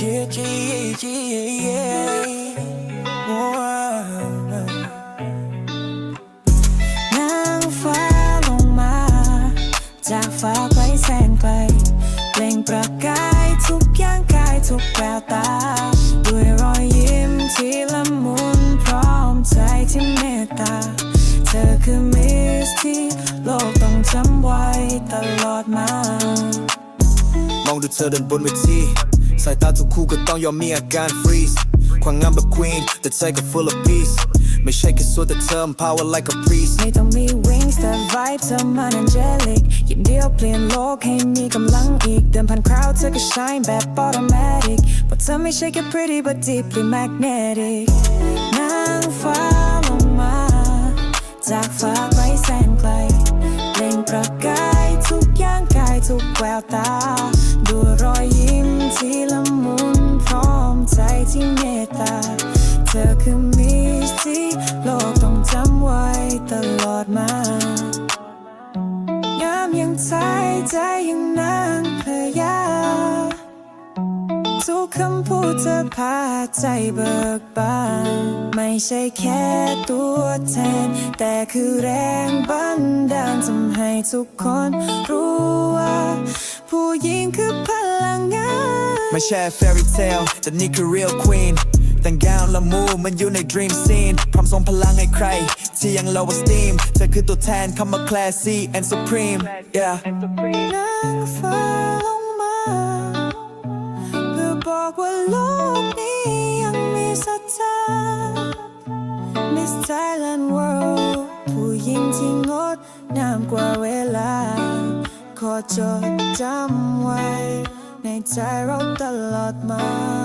Yeah, yeah, yeah, yeah. Whoa. นางฟ้าลงมา จากฟ้าไปแสนไกลเปล่งประกายทุกย่างกายทุกแววตา ด้วยรอยยิ้มที่ละมุนพร้อมใจที่เมตตา เธอคือมิสที่โลกต้องจำไว้ตลอดมา มองดูเธอเดินบนเวที สายตาทุกคู่ก็ต้องยอมมีอาการฟรีสความงามแบบ queen แต่ใจก็ full of peace ไม่ใช่แค่สวยแต่เธอ power like a priest ไม่ต้องมี wings แต่ vibe เธอมัน angelic ยินเดียวเปลี่ยนโลกให้มีกำลังอีก เดินผ่าน crowd เธอก็ shine แบบ automatic เพราะเธอไม่ใช่แค่ pretty but deeply magnetic นางฟ้าลงมา จากฟ้าไปแสนไกลเล่งประกายทุกย่างกายทุกแววตา คือมิสที่โลกต้องจำไว้ตลอดมายามยังใจใจยังนางพยาทุกคำพูดเธอพาใจเบิกบาน ไม่ใช่แค่ตัวแทน แต่คือแรงบันดาลทำให้ทุกคนรู้ว่า ผู้หญิงคือพลังงาน ไม่ใช่ fairy tale แต่นี่คือ real queen แต่งกาวละมูมันอยู่ใน dream scene พร้อมส่งพลังให้ใคร ที่ยัง low esteem เธอคือตัวแทนคำว่า classy and supreme yeah นางฟ้าลงมาเพื่อบอกว่าโลกนี้ยังมีศรัทธา Miss Thailand World ผู้หญิงที่งดงามกว่าเวลา ขอจดจำไว้ ในใจเราตลอดมา